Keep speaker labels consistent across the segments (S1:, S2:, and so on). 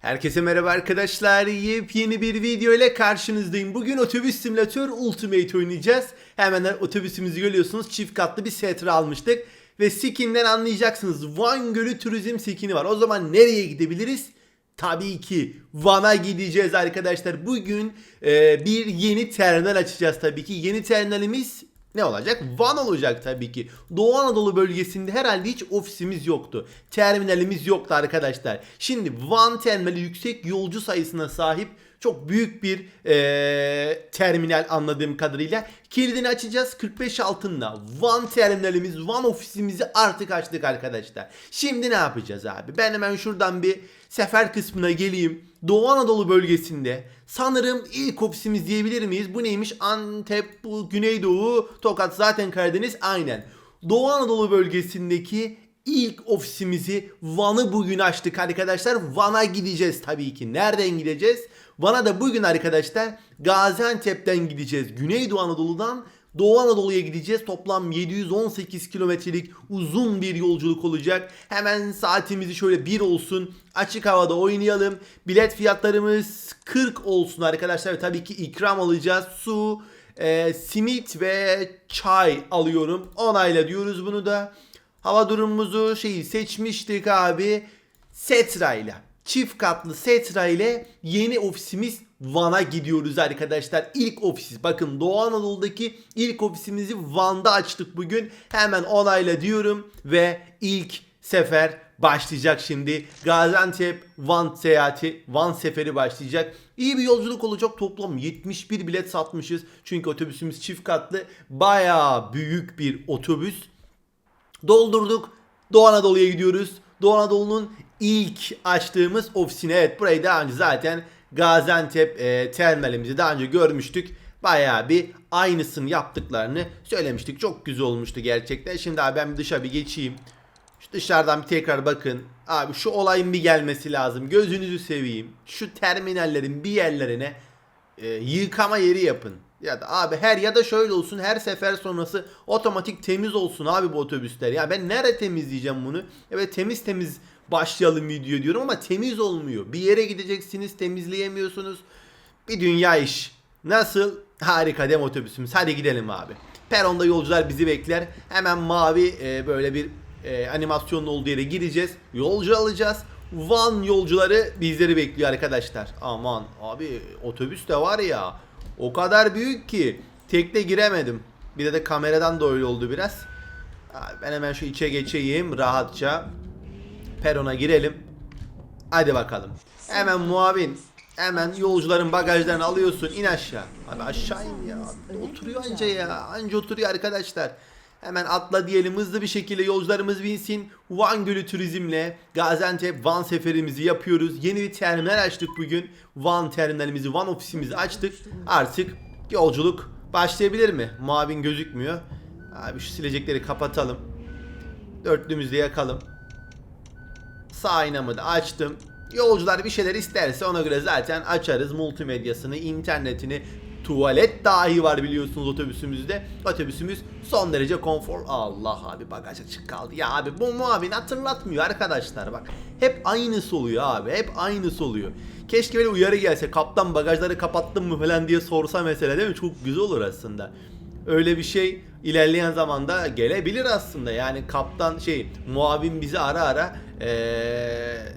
S1: Herkese merhaba arkadaşlar. Yepyeni bir video ile karşınızdayım. Bugün otobüs simülatör Ultimate oynayacağız. Hemen otobüsümüzü görüyorsunuz. Çift katlı bir setre almıştık. Ve skin'den anlayacaksınız. Van Gölü Turizm skin'i var. O zaman nereye gidebiliriz? Tabii ki Van'a gideceğiz arkadaşlar. Bugün e, bir yeni terminal açacağız tabii ki. Yeni terminalimiz ne olacak? Van olacak tabii ki. Doğu Anadolu bölgesinde herhalde hiç ofisimiz yoktu. Terminalimiz yoktu arkadaşlar. Şimdi Van terminali yüksek yolcu sayısına sahip çok büyük bir eee, terminal anladığım kadarıyla. Kilidini açacağız 45 altında. Van terminalimiz, Van ofisimizi artık açtık arkadaşlar. Şimdi ne yapacağız abi? Ben hemen şuradan bir sefer kısmına geleyim. Doğu Anadolu bölgesinde sanırım ilk ofisimiz diyebilir miyiz? Bu neymiş? Antep, bu Güneydoğu, Tokat zaten Karadeniz aynen. Doğu Anadolu bölgesindeki ilk ofisimizi Van'ı bugün açtık arkadaşlar. Van'a gideceğiz tabii ki. Nereden gideceğiz? Van'a da bugün arkadaşlar Gaziantep'ten gideceğiz. Güneydoğu Anadolu'dan Doğu Anadolu'ya gideceğiz. Toplam 718 kilometrelik uzun bir yolculuk olacak. Hemen saatimizi şöyle bir olsun. Açık havada oynayalım. Bilet fiyatlarımız 40 olsun arkadaşlar. Ve tabii ki ikram alacağız. Su, e, simit ve çay alıyorum. Onayla diyoruz bunu da. Hava durumumuzu şeyi seçmiştik abi. Setra ile. Çift katlı Setra ile yeni ofisimiz Van'a gidiyoruz arkadaşlar. İlk ofis. Bakın Doğu Anadolu'daki ilk ofisimizi Van'da açtık bugün. Hemen onayla diyorum ve ilk sefer başlayacak şimdi. Gaziantep Van seyahati, Van seferi başlayacak. İyi bir yolculuk olacak. Toplam 71 bilet satmışız. Çünkü otobüsümüz çift katlı. Bayağı büyük bir otobüs. Doldurduk. Doğu Anadolu'ya gidiyoruz. Doğu Anadolu'nun ilk açtığımız ofisine. Evet burayı daha önce zaten Gaziantep e, terminalimizi daha önce görmüştük. Bayağı bir aynısını yaptıklarını söylemiştik. Çok güzel olmuştu gerçekten. Şimdi abi ben bir dışa bir geçeyim. Şu dışarıdan bir tekrar bakın. Abi şu olayın bir gelmesi lazım. Gözünüzü seveyim. Şu terminallerin bir yerlerine e, yıkama yeri yapın. Ya da abi her ya da şöyle olsun her sefer sonrası otomatik temiz olsun abi bu otobüsler. Ya ben nerede temizleyeceğim bunu? Evet temiz temiz başlayalım video diyorum ama temiz olmuyor. Bir yere gideceksiniz temizleyemiyorsunuz. Bir dünya iş. Nasıl? Harika dem otobüsümüz. Hadi gidelim abi. Peronda yolcular bizi bekler. Hemen mavi e, böyle bir e, animasyonun olduğu yere gireceğiz. Yolcu alacağız. Van yolcuları bizleri bekliyor arkadaşlar. Aman abi otobüs de var ya o kadar büyük ki tekne giremedim. Bir de de kameradan da öyle oldu biraz. Ben hemen şu içe geçeyim rahatça. Perona girelim. Hadi bakalım. Hemen muavin. Hemen yolcuların bagajlarını alıyorsun. in aşağı. Abi aşağı in ya. Oturuyor anca ya. Anca oturuyor arkadaşlar. Hemen atla diyelim hızlı bir şekilde yolcularımız binsin. Van Gölü Turizm'le Gaziantep Van seferimizi yapıyoruz. Yeni bir terminal açtık bugün. Van terminalimizi, Van ofisimizi açtık. Artık yolculuk başlayabilir mi? Mavin gözükmüyor. Abi şu silecekleri kapatalım. Dörtlümüzde yakalım. Sağ aynamı da açtım. Yolcular bir şeyler isterse ona göre zaten açarız multimedyasını, internetini, tuvalet dahi var biliyorsunuz otobüsümüzde. Otobüsümüz son derece konfor. Allah abi bagaj açık kaldı. Ya abi bu muavin hatırlatmıyor arkadaşlar bak. Hep aynısı oluyor abi. Hep aynısı oluyor. Keşke böyle uyarı gelse. Kaptan bagajları kapattın mı falan diye sorsa mesela değil mi? Çok güzel olur aslında. Öyle bir şey ilerleyen zamanda gelebilir aslında. Yani kaptan şey muavin bizi ara ara eee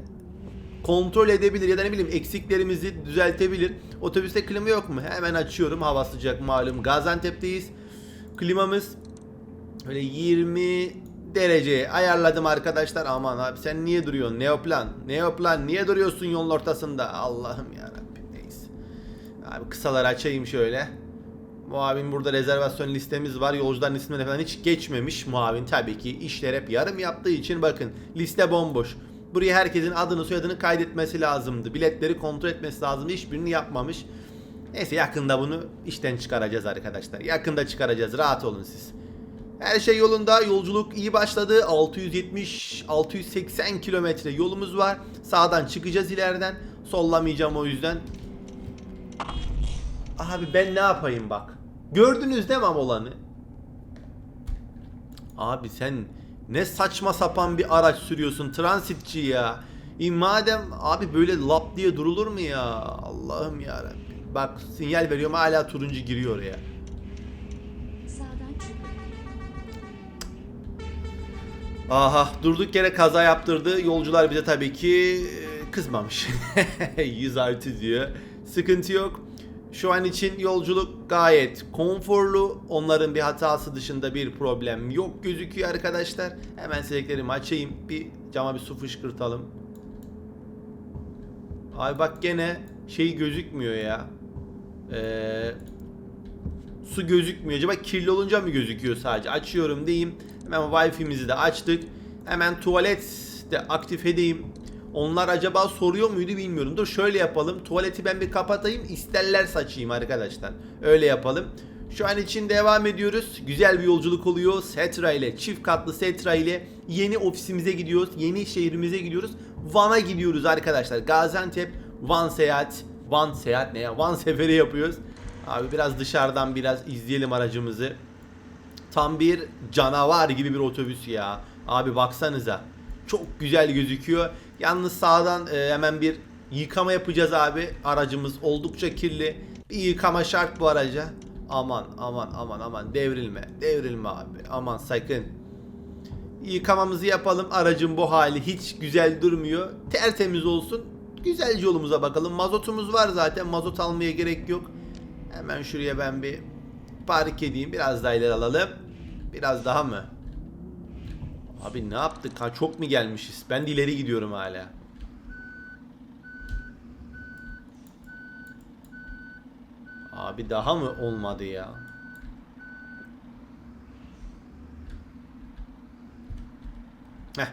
S1: kontrol edebilir ya da ne bileyim eksiklerimizi düzeltebilir. Otobüste klima yok mu? Hemen açıyorum. Hava sıcak malum. Gaziantep'teyiz. Klimamız böyle 20 dereceye ayarladım arkadaşlar. Aman abi sen niye duruyorsun? Neoplan. Neoplan niye duruyorsun yolun ortasında? Allah'ım ya Neyse. Abi kısaları açayım şöyle. Muavin burada rezervasyon listemiz var. Yolcuların isimleri falan hiç geçmemiş. Muavin tabii ki işler hep yarım yaptığı için bakın liste bomboş. Buraya herkesin adını soyadını kaydetmesi lazımdı. Biletleri kontrol etmesi lazımdı. Hiçbirini yapmamış. Neyse yakında bunu işten çıkaracağız arkadaşlar. Yakında çıkaracağız. Rahat olun siz. Her şey yolunda. Yolculuk iyi başladı. 670 680 kilometre yolumuz var. Sağdan çıkacağız ileriden. Sollamayacağım o yüzden. Abi ben ne yapayım bak. Gördünüz değil mi olanı? Abi sen ne saçma sapan bir araç sürüyorsun transitçi ya. E madem abi böyle lap diye durulur mu ya? Allah'ım ya Bak sinyal veriyorum hala turuncu giriyor
S2: çıkın.
S1: Aha durduk yere kaza yaptırdı. Yolcular bize tabii ki e, kızmamış. 100 artı diyor. Sıkıntı yok. Şu an için yolculuk gayet konforlu. Onların bir hatası dışında bir problem yok gözüküyor arkadaşlar. Hemen sileklerimi açayım. Bir cama bir su fışkırtalım. Ay bak gene şey gözükmüyor ya. Eee su gözükmüyor. Acaba kirli olunca mı gözüküyor sadece? Açıyorum diyeyim. Hemen Wi-Fi'mizi de açtık. Hemen tuvalet de aktif edeyim. Onlar acaba soruyor muydu bilmiyorum. Dur şöyle yapalım. Tuvaleti ben bir kapatayım. İsterler saçayım arkadaşlar. Öyle yapalım. Şu an için devam ediyoruz. Güzel bir yolculuk oluyor. Setra ile, çift katlı Setra ile yeni ofisimize gidiyoruz. Yeni şehrimize gidiyoruz. Van'a gidiyoruz arkadaşlar. Gaziantep, Van seyahat. Van seyahat ne ya? Van seferi yapıyoruz. Abi biraz dışarıdan biraz izleyelim aracımızı. Tam bir canavar gibi bir otobüs ya. Abi baksanıza. Çok güzel gözüküyor. Yalnız sağdan e, hemen bir yıkama yapacağız abi. Aracımız oldukça kirli. Bir yıkama şart bu araca. Aman aman aman aman devrilme. Devrilme abi. Aman sakın. Yıkamamızı yapalım. Aracın bu hali hiç güzel durmuyor. Tertemiz olsun. Güzelce yolumuza bakalım. Mazotumuz var zaten. Mazot almaya gerek yok. Hemen şuraya ben bir park edeyim. Biraz daha ileri alalım. Biraz daha mı? Abi ne yaptık? Ha çok mu gelmişiz? Ben de ileri gidiyorum hala. Abi daha mı olmadı ya? Heh.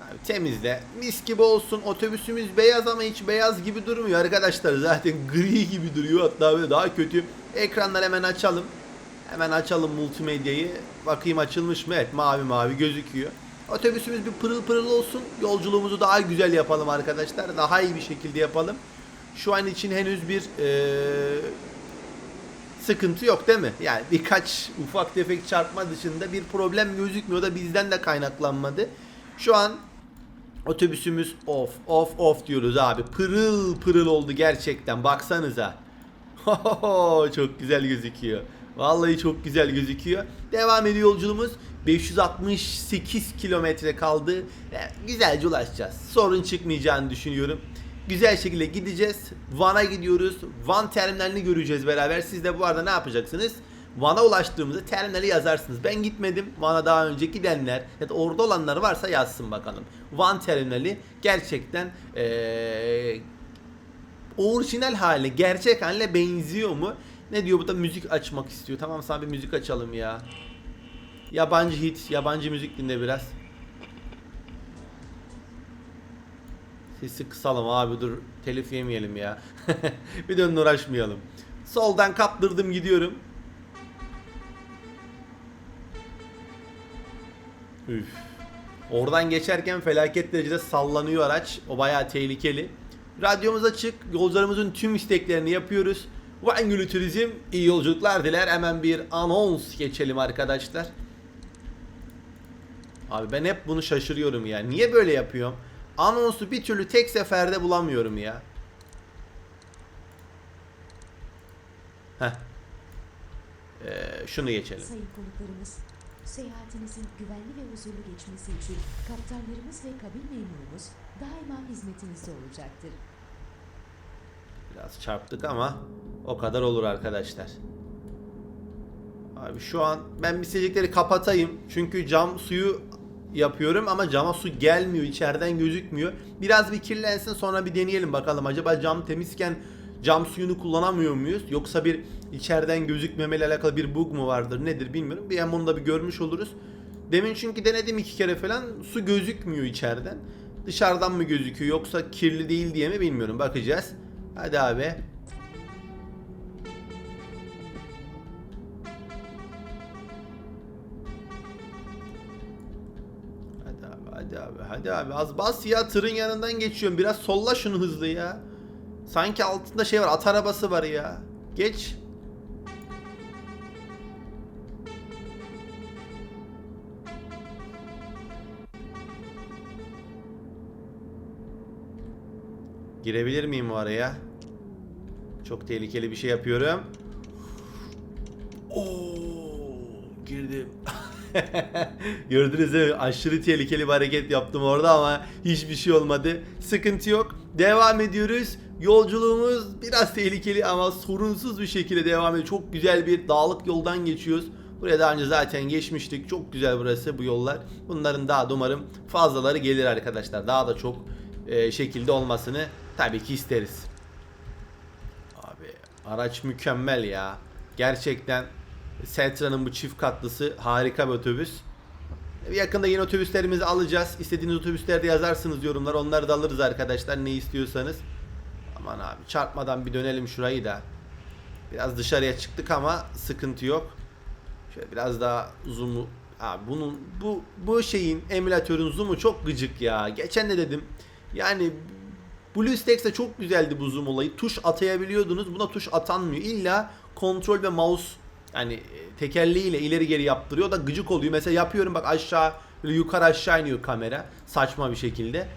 S1: Abi temizle. Mis gibi olsun. Otobüsümüz beyaz ama hiç beyaz gibi durmuyor arkadaşlar. Zaten gri gibi duruyor. Hatta böyle daha kötü. Ekranları hemen açalım. Hemen açalım multimedyayı. Bakayım açılmış mı? Evet mavi mavi gözüküyor. Otobüsümüz bir pırıl pırıl olsun. Yolculuğumuzu daha güzel yapalım arkadaşlar. Daha iyi bir şekilde yapalım. Şu an için henüz bir eee, sıkıntı yok değil mi? Yani birkaç ufak tefek çarpma dışında bir problem gözükmüyor da bizden de kaynaklanmadı. Şu an otobüsümüz off off off diyoruz abi. Pırıl pırıl oldu gerçekten baksanıza. çok güzel gözüküyor. Vallahi çok güzel gözüküyor. Devam ediyor yolculuğumuz. 568 kilometre kaldı. Güzelce ulaşacağız. Sorun çıkmayacağını düşünüyorum. Güzel şekilde gideceğiz. Van'a gidiyoruz. Van terminalini göreceğiz beraber. Siz de bu arada ne yapacaksınız? Van'a ulaştığımızda terminali yazarsınız. Ben gitmedim. Van'a daha önce gidenler ya da orada olanlar varsa yazsın bakalım. Van terminali gerçekten eee orijinal hale, gerçek haline benziyor mu? Ne diyor bu da müzik açmak istiyor. Tamam sana bir müzik açalım ya. Yabancı hit, yabancı müzik dinle biraz. Sesi kısalım abi dur telif yemeyelim ya. bir de uğraşmayalım. Soldan kaptırdım gidiyorum. Üf. Oradan geçerken felaket derecede sallanıyor araç. O bayağı tehlikeli. Radyomuz açık. Yolcularımızın tüm isteklerini yapıyoruz. Van Gölü Turizm iyi yolculuklar diler. Hemen bir anons geçelim arkadaşlar. Abi ben hep bunu şaşırıyorum ya. Niye böyle yapıyorum? Anonsu bir türlü tek seferde bulamıyorum ya. Heh. Ee, şunu geçelim.
S2: Sayın konuklarımız, seyahatinizin güvenli ve huzurlu geçmesi için kaptanlarımız ve kabin memurumuz daima hizmetinizde olacaktır.
S1: Biraz çarptık ama o kadar olur arkadaşlar. Abi şu an ben bir silecekleri kapatayım. Çünkü cam suyu yapıyorum ama cama su gelmiyor. içeriden gözükmüyor. Biraz bir kirlensin sonra bir deneyelim bakalım. Acaba cam temizken cam suyunu kullanamıyor muyuz? Yoksa bir içeriden gözükmemeyle alakalı bir bug mu vardır nedir bilmiyorum. Bir hem bunu da bir görmüş oluruz. Demin çünkü denedim iki kere falan su gözükmüyor içeriden. Dışarıdan mı gözüküyor yoksa kirli değil diye mi bilmiyorum. Bakacağız. Hadi abi. Hadi abi, hadi abi, hadi abi. Az bas ya tırın yanından geçiyorum. Biraz solla şunu hızlı ya. Sanki altında şey var, at arabası var ya. Geç. Girebilir miyim o araya? Çok tehlikeli bir şey yapıyorum. Oo, girdim. Gördünüz değil mi? Aşırı tehlikeli bir hareket yaptım orada ama hiçbir şey olmadı. Sıkıntı yok. Devam ediyoruz. Yolculuğumuz biraz tehlikeli ama sorunsuz bir şekilde devam ediyor. Çok güzel bir dağlık yoldan geçiyoruz. Buraya daha önce zaten geçmiştik. Çok güzel burası bu yollar. Bunların daha da umarım fazlaları gelir arkadaşlar. Daha da çok e, şekilde olmasını tabii ki isteriz. Araç mükemmel ya. Gerçekten Sentra'nın bu çift katlısı harika bir otobüs. Yakında yeni otobüslerimizi alacağız. İstediğiniz otobüslerde yazarsınız yorumlar. Onları da alırız arkadaşlar ne istiyorsanız. Aman abi çarpmadan bir dönelim şurayı da. Biraz dışarıya çıktık ama sıkıntı yok. Şöyle biraz daha zoom'u Abi bunun bu bu şeyin emülatörün zoom'u çok gıcık ya. Geçen de dedim. Yani BlueStacks'te çok güzeldi bu zoom olayı. Tuş atayabiliyordunuz. Buna tuş atanmıyor. İlla kontrol ve mouse yani e, tekerleğiyle ileri geri yaptırıyor. O da gıcık oluyor. Mesela yapıyorum bak aşağı yukarı aşağı iniyor kamera. Saçma bir şekilde.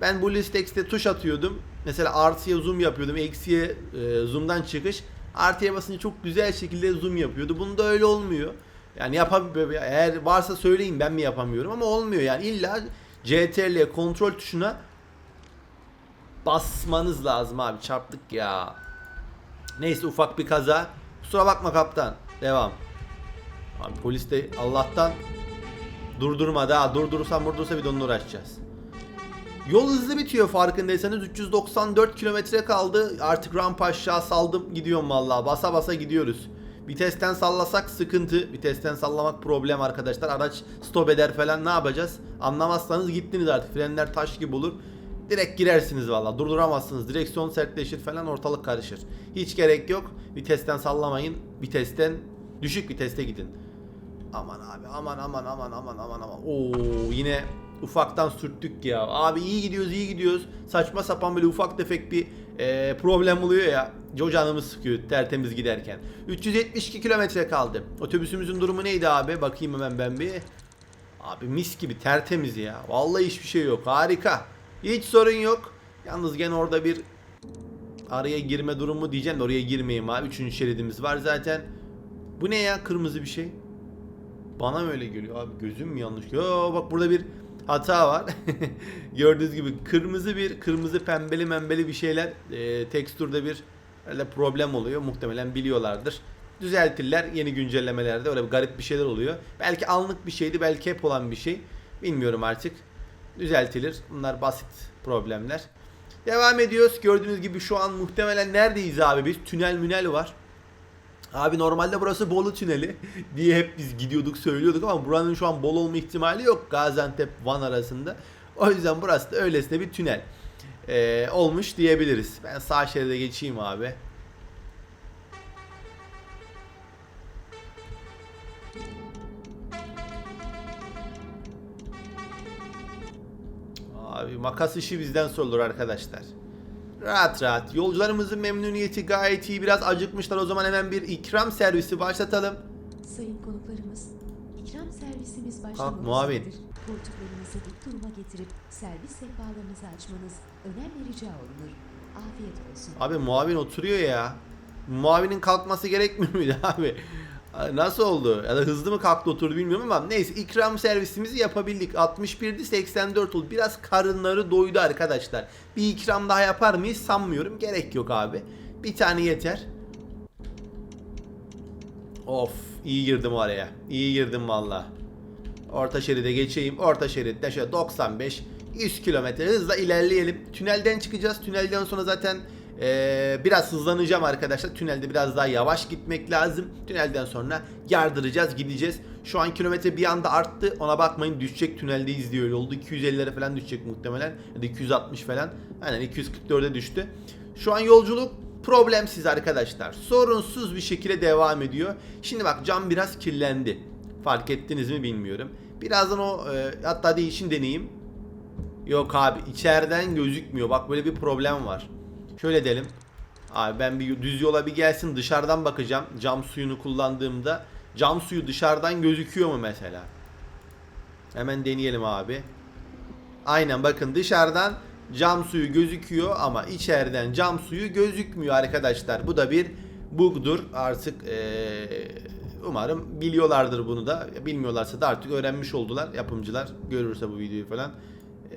S1: Ben BlueStacks'te tuş atıyordum. Mesela artıya zoom yapıyordum. Eksiye e, zoom'dan çıkış. Artıya basınca çok güzel şekilde zoom yapıyordu. Bunda öyle olmuyor. Yani yapab eğer varsa söyleyin ben mi yapamıyorum ama olmuyor yani illa CTRL kontrol tuşuna basmanız lazım abi çarptık ya. Neyse ufak bir kaza. Kusura bakma kaptan. Devam. Abi polis de Allah'tan durdurmadı ha. Durdursam durdursa bir de onunla uğraşacağız. Yol hızlı bitiyor farkındaysanız 394 kilometre kaldı. Artık rampa aşağı saldım gidiyorum vallahi. Basa basa gidiyoruz. Vitesten sallasak sıkıntı. Vitesten sallamak problem arkadaşlar. Araç stop eder falan ne yapacağız? Anlamazsanız gittiniz artık. Frenler taş gibi olur. Direkt girersiniz valla. Durduramazsınız. Direksiyon sertleşir falan ortalık karışır. Hiç gerek yok. Vitesten sallamayın. Vitesten düşük viteste gidin. Aman abi aman aman aman aman aman aman. Oo yine ufaktan sürttük ya. Abi iyi gidiyoruz iyi gidiyoruz. Saçma sapan böyle ufak tefek bir e, problem oluyor ya. O canımı sıkıyor tertemiz giderken. 372 kilometre kaldı. Otobüsümüzün durumu neydi abi? Bakayım hemen ben bir. Abi mis gibi tertemiz ya. Vallahi hiçbir şey yok. Harika. Hiç sorun yok. Yalnız gene orada bir araya girme durumu diyeceğim de oraya girmeyeyim abi. Üçüncü şeridimiz var zaten. Bu ne ya kırmızı bir şey? Bana mı öyle geliyor abi? Gözüm mü yanlış? Yo bak burada bir hata var. Gördüğünüz gibi kırmızı bir kırmızı pembeli membeli bir şeyler e, tekstürde bir öyle problem oluyor. Muhtemelen biliyorlardır. Düzeltirler yeni güncellemelerde öyle bir garip bir şeyler oluyor. Belki anlık bir şeydi belki hep olan bir şey. Bilmiyorum artık. Düzeltilir. Bunlar basit problemler. Devam ediyoruz. Gördüğünüz gibi şu an muhtemelen neredeyiz abi biz? Tünel münel var. Abi normalde burası Bolu Tüneli diye hep biz gidiyorduk söylüyorduk ama buranın şu an bol olma ihtimali yok Gaziantep Van arasında. O yüzden burası da öylesine bir tünel ee, olmuş diyebiliriz. Ben sağ şeride geçeyim abi. Abi makas işi bizden sorulur arkadaşlar. Rahat rahat. Yolcularımızın memnuniyeti gayet iyi. Biraz acıkmışlar. O zaman hemen bir ikram servisi başlatalım.
S2: Sayın konuklarımız, ikram servisimiz başlamaktadır.
S1: muavin.
S2: Koltuklarınızı dik duruma getirip servis sehpalarınızı açmanız önemli rica olunur. Afiyet olsun.
S1: Abi muavin oturuyor ya. Muavinin kalkması gerekmiyor muydu abi? Nasıl oldu? Ya da hızlı mı kalktı oturdu bilmiyorum ama neyse ikram servisimizi yapabildik. 61'di 84 oldu. Biraz karınları doydu arkadaşlar. Bir ikram daha yapar mıyız sanmıyorum. Gerek yok abi. Bir tane yeter. Of iyi girdim araya. İyi girdim valla. Orta şeride geçeyim. Orta şeritte şöyle 95 100 kilometre hızla ilerleyelim. Tünelden çıkacağız. Tünelden sonra zaten eee, biraz hızlanacağım arkadaşlar. Tünelde biraz daha yavaş gitmek lazım. Tünelden sonra yardıracağız gideceğiz. Şu an kilometre bir anda arttı. Ona bakmayın düşecek tüneldeyiz öyle oldu. 250'lere falan düşecek muhtemelen. Ya da 260 falan. Aynen 244'e düştü. Şu an yolculuk problemsiz arkadaşlar. Sorunsuz bir şekilde devam ediyor. Şimdi bak cam biraz kirlendi. Fark ettiniz mi bilmiyorum. Birazdan o e, hatta değişin deneyeyim. Yok abi içeriden gözükmüyor. Bak böyle bir problem var. Şöyle edelim. Abi ben bir düz yola bir gelsin dışarıdan bakacağım. Cam suyunu kullandığımda cam suyu dışarıdan gözüküyor mu mesela? Hemen deneyelim abi. Aynen bakın dışarıdan cam suyu gözüküyor ama içeriden cam suyu gözükmüyor arkadaşlar. Bu da bir bug'dur. Artık eee, umarım biliyorlardır bunu da. Bilmiyorlarsa da artık öğrenmiş oldular yapımcılar. Görürse bu videoyu falan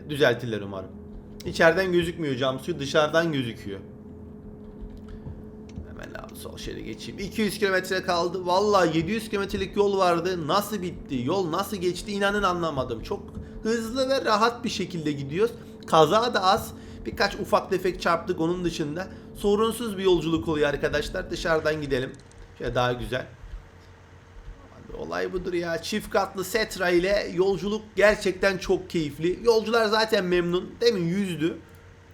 S1: düzeltirler umarım. İçeriden gözükmüyor cam suyu dışarıdan gözüküyor. Hemen abi sol şeride geçeyim. 200 kilometre kaldı. Vallahi 700 kilometrelik yol vardı. Nasıl bitti? Yol nasıl geçti? İnanın anlamadım. Çok hızlı ve rahat bir şekilde gidiyoruz. Kaza da az. Birkaç ufak tefek çarptık onun dışında. Sorunsuz bir yolculuk oluyor arkadaşlar. Dışarıdan gidelim. Şöyle daha güzel. Olay budur ya. Çift katlı Setra ile yolculuk gerçekten çok keyifli. Yolcular zaten memnun. Demin yüzdü.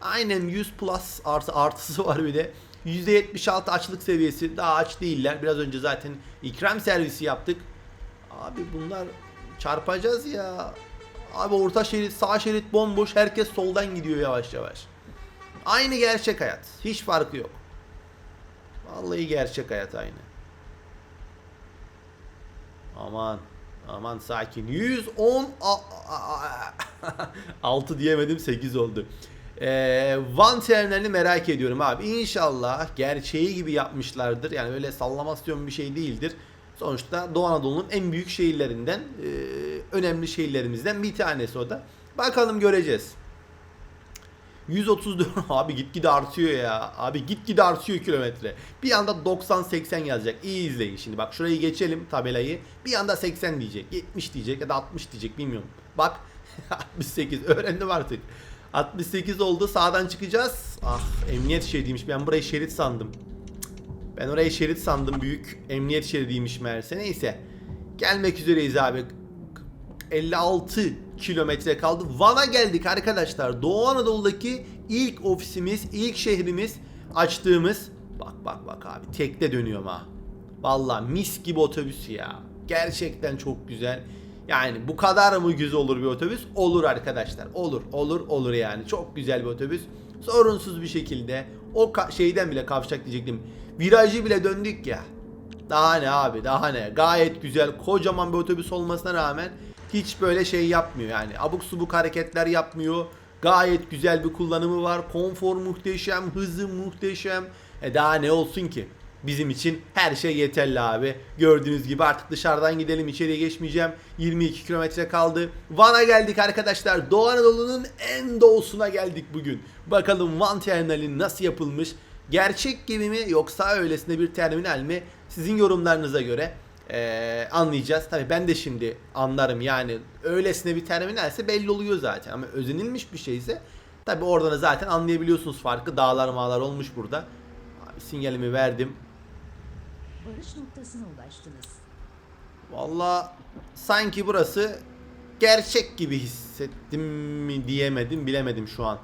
S1: Aynen 100 plus artı artısı var bir de. %76 açlık seviyesi. Daha aç değiller. Biraz önce zaten ikram servisi yaptık. Abi bunlar çarpacağız ya. Abi orta şerit, sağ şerit bomboş. Herkes soldan gidiyor yavaş yavaş. Aynı gerçek hayat. Hiç farkı yok. Vallahi gerçek hayat aynı. Aman. Aman sakin. 110 6 diyemedim 8 oldu. Ee, Van terminalini merak ediyorum abi. İnşallah gerçeği gibi yapmışlardır. Yani öyle sallamasyon bir şey değildir. Sonuçta Doğu Anadolu'nun en büyük şehirlerinden, e, önemli şehirlerimizden bir tanesi o da. Bakalım göreceğiz. 134 abi gitgide artıyor ya. Abi gitgide artıyor kilometre. Bir anda 90-80 yazacak. İyi izleyin şimdi. Bak şurayı geçelim tabelayı. Bir anda 80 diyecek. 70 diyecek ya da 60 diyecek bilmiyorum. Bak 68 öğrendim artık. 68 oldu sağdan çıkacağız. Ah emniyet şeridiymiş. Ben burayı şerit sandım. Ben orayı şerit sandım. Büyük emniyet şeridiymiş meğerse. Neyse. Gelmek üzereyiz abi. 56 kilometre kaldı. Van'a geldik arkadaşlar. Doğu Anadolu'daki ilk ofisimiz, ilk şehrimiz açtığımız. Bak bak bak abi tekte dönüyorum ha. Vallahi mis gibi otobüs ya. Gerçekten çok güzel. Yani bu kadar mı güzel olur bir otobüs? Olur arkadaşlar. Olur, olur, olur yani. Çok güzel bir otobüs. Sorunsuz bir şekilde o şeyden bile kavşak diyecektim. Virajı bile döndük ya. Daha ne abi daha ne gayet güzel kocaman bir otobüs olmasına rağmen hiç böyle şey yapmıyor yani. Abuk subuk hareketler yapmıyor. Gayet güzel bir kullanımı var. Konfor muhteşem hızı muhteşem. E daha ne olsun ki? Bizim için her şey yeterli abi. Gördüğünüz gibi artık dışarıdan gidelim içeriye geçmeyeceğim. 22 kilometre kaldı. Van'a geldik arkadaşlar. Doğu Anadolu'nun en doğusuna geldik bugün. Bakalım Van terminali nasıl yapılmış? Gerçek gibi mi yoksa öylesine bir terminal mi? Sizin yorumlarınıza göre eee, anlayacağız. Tabii ben de şimdi anlarım yani öylesine bir terminalse belli oluyor zaten ama özenilmiş bir şeyse tabii oradan da zaten anlayabiliyorsunuz farkı. Dağlar mağlar olmuş burada. Abi sinyalimi verdim.
S2: Varış noktasına ulaştınız.
S1: Valla sanki burası gerçek gibi hissettim mi diyemedim bilemedim şu an.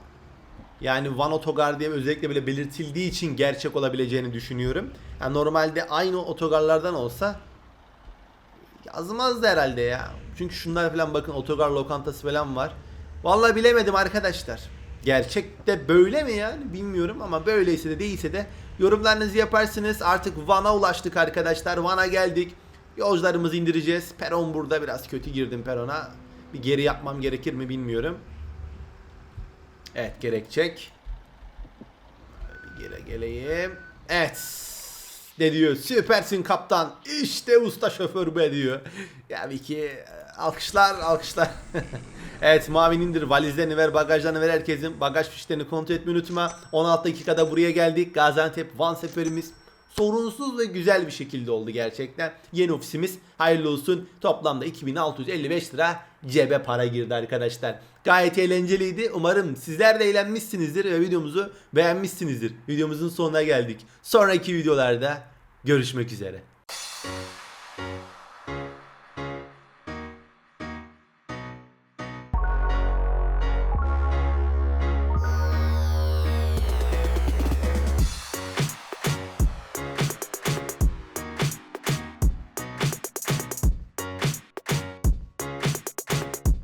S1: Yani Van Otogar diye özellikle böyle belirtildiği için gerçek olabileceğini düşünüyorum. Yani normalde aynı otogarlardan olsa yazmazdı herhalde ya. Çünkü şunlar falan bakın otogar lokantası falan var. Vallahi bilemedim arkadaşlar. Gerçekte böyle mi yani bilmiyorum ama böyleyse de değilse de yorumlarınızı yaparsınız. Artık Van'a ulaştık arkadaşlar. Van'a geldik. Yolcularımızı indireceğiz. Peron burada biraz kötü girdim perona. Bir geri yapmam gerekir mi bilmiyorum. Evet gerekecek. Bir geri geleyim. Evet. Ne diyor? Süpersin kaptan. İşte usta şoför be diyor. Ya bir ki e, alkışlar alkışlar. evet Mavin indir valizlerini ver bagajlarını ver herkesin. Bagaj fişlerini kontrol etmeyi unutma. 16 dakikada buraya geldik. Gaziantep Van seferimiz sorunsuz ve güzel bir şekilde oldu gerçekten. Yeni ofisimiz hayırlı olsun. Toplamda 2655 lira cebe para girdi arkadaşlar. Gayet eğlenceliydi. Umarım sizler de eğlenmişsinizdir ve videomuzu beğenmişsinizdir. Videomuzun sonuna geldik. Sonraki videolarda görüşmek üzere.